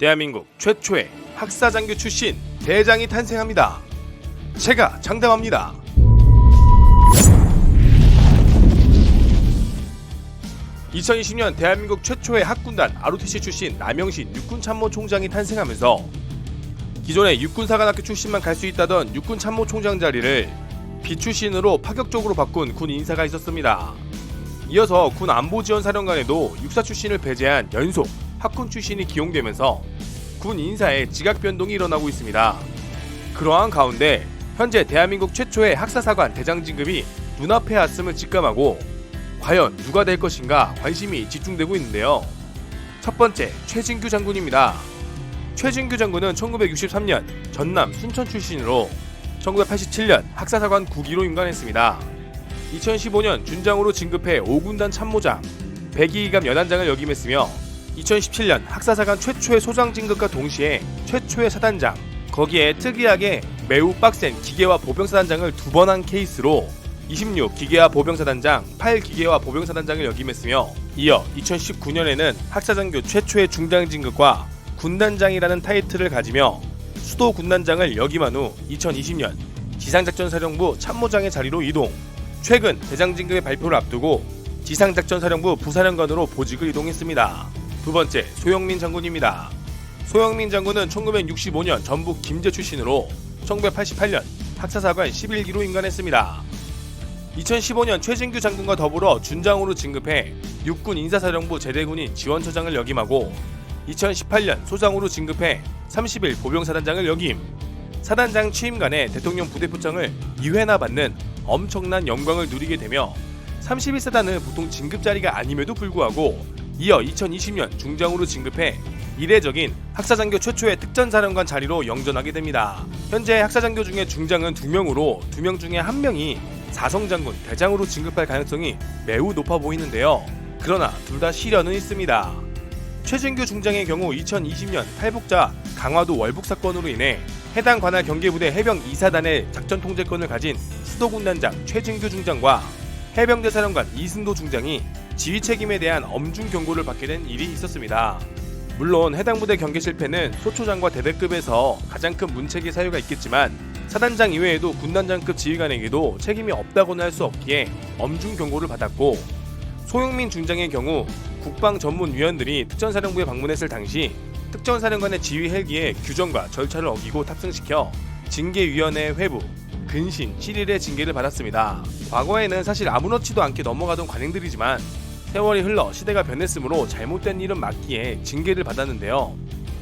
대한민국 최초의 학사장교 출신 대장이 탄생합니다. 제가 장담합니다. (2020년) 대한민국 최초의 학군단 ROTC 출신 남영신 육군참모총장이 탄생하면서 기존의 육군사관학교 출신만 갈 수 있다던 육군참모총장 자리를 비출신으로 파격적으로 바꾼 군 인사가 있었습니다. 이어서 군 안보지원사령관에도 육사 출신을 배제한 연속 학군 출신이 기용되면서 군 인사에 지각 변동이 일어나고 있습니다. 그러한 가운데 현재 대한민국 최초의 학사사관 대장 진급이 눈앞에 왔음을 직감하고 과연 누가 될 것인가 관심이 집중되고 있는데요. 첫 번째 최진규 장군입니다. 최진규 장군은 1963년 전남 순천 출신으로 1987년 학사사관 9기로 임관했습니다. 2015년 준장으로 진급해 5군단 참모장, 102기갑 여단장을 역임했으며 2017년 학사사관 최초의 소장 진급과 동시에 최초의 사단장, 거기에 특이하게 매우 빡센 기계와 보병사단장을 두 번 한 케이스로 26 기계와 보병사단장, 8 기계와 보병사단장을 역임했으며 이어 2019년에는 학사장교 최초의 중장 진급과 군단장이라는 타이틀을 가지며 수도 군단장을 역임한 후 2020년 지상작전사령부 참모장의 자리로 이동. 최근 대장 진급의 발표를 앞두고 지상작전사령부 부사령관으로 보직을 이동했습니다. 두 번째 소영민 장군입니다. 소영민 장군은 1965년 전북 김제 출신으로 1988년 학사사관 11기로 임관했습니다. 2015년 최진규 장군과 더불어 준장으로 진급해 육군 인사사령부 제대군인 지원처장을 역임하고 2018년 소장으로 진급해 30일 보병사단장을 역임. 사단장 취임간에 대통령 부대표장을 2회나 받는 엄청난 영광을 누리게 되며 31사단은 보통 진급 자리가 아님에도 불구하고 이어 2020년 중장으로 진급해 이례적인 학사장교 최초의 특전사령관 자리로 영전하게 됩니다. 현재 학사장교 중에 중장은 2명으로 2명 중에 1명이 사성장군 대장으로 진급할 가능성이 매우 높아 보이는데요. 그러나 둘 다 시련은 있습니다. 최진규 중장의 경우 2020년 탈북자 강화도 월북 사건으로 인해 해당 관할 경계부대 해병 2사단의 작전 통제권을 가진 수도군단장 최진규 중장과 해병대 사령관 이승도 중장이 지휘 책임에 대한 엄중 경고를 받게 된 일이 있었습니다. 물론 해당 부대 경계 실패는 소초장과 대대급에서 가장 큰 문책의 사유가 있겠지만 사단장 이외에도 군단장급 지휘관에게도 책임이 없다고는 할 수 없기에 엄중 경고를 받았고 소영민 중장의 경우 국방 전문 위원들이 특전사령부에 방문했을 당시 특전사령관의 지휘 헬기에 규정과 절차를 어기고 탑승시켜 징계위원회 회부, 근신 7일의 징계를 받았습니다. 과거에는 사실 아무렇지도 않게 넘어가던 관행들이지만 세월이 흘러 시대가 변했으므로 잘못된 일은 맞기에 징계를 받았는데요.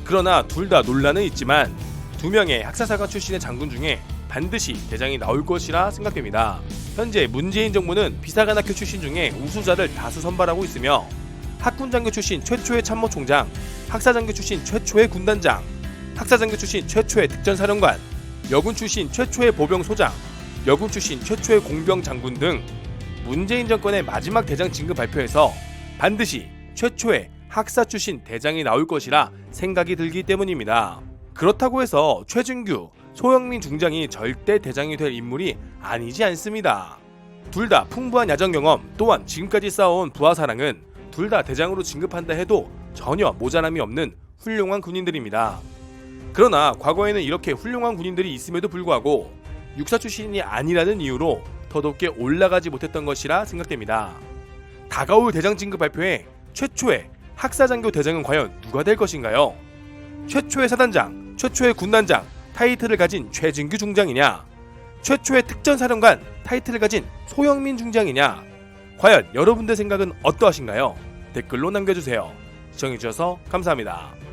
그러나 둘 다 논란은 있지만 두 명의 학사사관 출신의 장군 중에 반드시 대장이 나올 것이라 생각됩니다. 현재 문재인 정부는 비사관학교 출신 중에 우수자를 다수 선발하고 있으며 학군장교 출신 최초의 참모총장, 학사장교 출신 최초의 군단장, 학사장교 출신 최초의 특전사령관, 여군 출신 최초의 보병소장, 여군 출신 최초의 공병 장군 등 문재인 정권의 마지막 대장 진급 발표에서 반드시 최초의 학사 출신 대장이 나올 것이라 생각이 들기 때문입니다. 그렇다고 해서 최준규, 소영민 중장이 절대 대장이 될 인물이 아니지 않습니다. 둘 다 풍부한 야전 경험 또한 지금까지 쌓아온 부하 사랑은 둘 다 대장으로 진급한다 해도 전혀 모자람이 없는 훌륭한 군인들입니다. 그러나 과거에는 이렇게 훌륭한 군인들이 있음에도 불구하고 육사 출신이 아니라는 이유로 더덥게 올라가지 못했던 것이라 생각됩니다. 다가올 대장 진급 발표에 최초의 학사장교 대장은 과연 누가 될 것인가요? 최초의 사단장, 최초의 군단장 타이틀을 가진 최진규 중장이냐? 최초의 특전사령관 타이틀을 가진 소영민 중장이냐? 과연 여러분들 생각은 어떠하신가요? 댓글로 남겨주세요. 시청해주셔서 감사합니다.